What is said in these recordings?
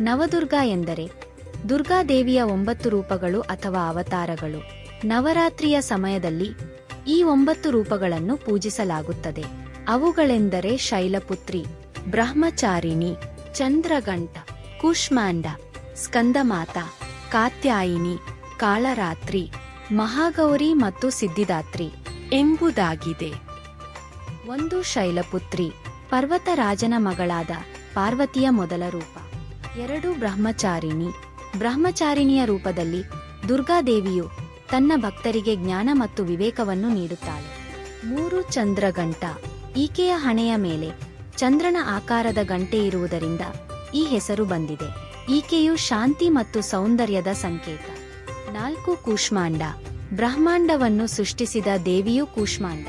ನವದುರ್ಗಾ ಎಂದರೆ ದುರ್ಗಾದೇವಿಯ ಒಂಬತ್ತು ರೂಪಗಳು ಅಥವಾ ಅವತಾರಗಳು. ನವರಾತ್ರಿಯ ಸಮಯದಲ್ಲಿ ಈ ಒಂಬತ್ತು ರೂಪಗಳನ್ನು ಪೂಜಿಸಲಾಗುತ್ತದೆ. ಅವುಗಳೆಂದರೆ ಶೈಲಪುತ್ರಿ, ಬ್ರಹ್ಮಚಾರಿಣಿ ಚಂದ್ರಗಂಟ ಕೂಷ್ಮಾಂಡ, ಸ್ಕಂದಮಾತ, ಕಾತ್ಯಾಯಿನಿ, ಕಾಳರಾತ್ರಿ, ಮಹಾಗೌರಿ ಮತ್ತು ಸಿದ್ಧಿದಾತ್ರಿ ಎಂಬುದಾಗಿದೆ. ಒಂದು ಶೈಲಪುತ್ರಿ ಪರ್ವತರಾಜನ ಮಗಳಾದ ಪಾರ್ವತಿಯ ಮೊದಲ ರೂಪ. ಎರಡು ಬ್ರಹ್ಮಚಾರಿಣಿ. ಬ್ರಹ್ಮಚಾರಿಣಿಯ ರೂಪದಲ್ಲಿ ದುರ್ಗಾದೇವಿಯು ತನ್ನ ಭಕ್ತರಿಗೆ ಜ್ಞಾನ ಮತ್ತು ವಿವೇಕವನ್ನು ನೀಡುತ್ತಾಳೆ. ಮೂರು ಚಂದ್ರಗಂಟ ಈಕೆಯ ಹಣೆಯ ಮೇಲೆ ಚಂದ್ರನ ಆಕಾರದ ಗಂಟೆ ಇರುವುದರಿಂದ ಈ ಹೆಸರು ಬಂದಿದೆ. ಈಕೆಯು ಶಾಂತಿ ಮತ್ತು ಸೌಂದರ್ಯದ ಸಂಕೇತ. ನಾಲ್ಕು ಕೂಷ್ಮಾಂಡ. ಬ್ರಹ್ಮಾಂಡವನ್ನು ಸೃಷ್ಟಿಸಿದ ದೇವಿಯು ಕೂಷ್ಮಾಂಡ.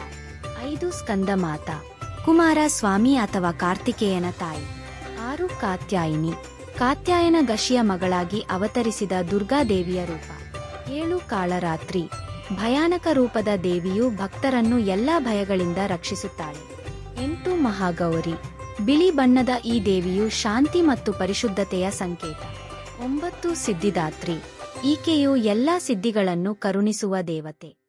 ಐದು ಸ್ಕಂದ ಮಾತಾ. ಕುಮಾರ ಸ್ವಾಮಿ ಅಥವಾ ಕಾರ್ತಿಕೇಯನ ತಾಯಿ. ಆರು ಕಾತ್ಯಾಯಿನಿ. ಕಾತ್ಯಾಯನ ಗಶಿಯ ಮಗಳಾಗಿ ಅವತರಿಸಿದ ದುರ್ಗಾದೇವಿಯ ರೂಪ. ಏಳು ಕಾಳರಾತ್ರಿ ಭಯಾನಕ ರೂಪದ ದೇವಿಯು ಭಕ್ತರನ್ನು ಎಲ್ಲಾ ಭಯಗಳಿಂದ ರಕ್ಷಿಸುತ್ತಾಳೆ. ಎಂಟು ಮಹಾಗೌರಿ. ಬಿಳಿ ಬಣ್ಣದ ಈ ದೇವಿಯು ಶಾಂತಿ ಮತ್ತು ಪರಿಶುದ್ಧತೆಯ ಸಂಕೇತ. ಒಂಬತ್ತು ಸಿದ್ಧಿದಾತ್ರಿ. ಈಕೆಯು ಎಲ್ಲಾ ಸಿದ್ಧಿಗಳನ್ನು ಕರುಣಿಸುವ ದೇವತೆ.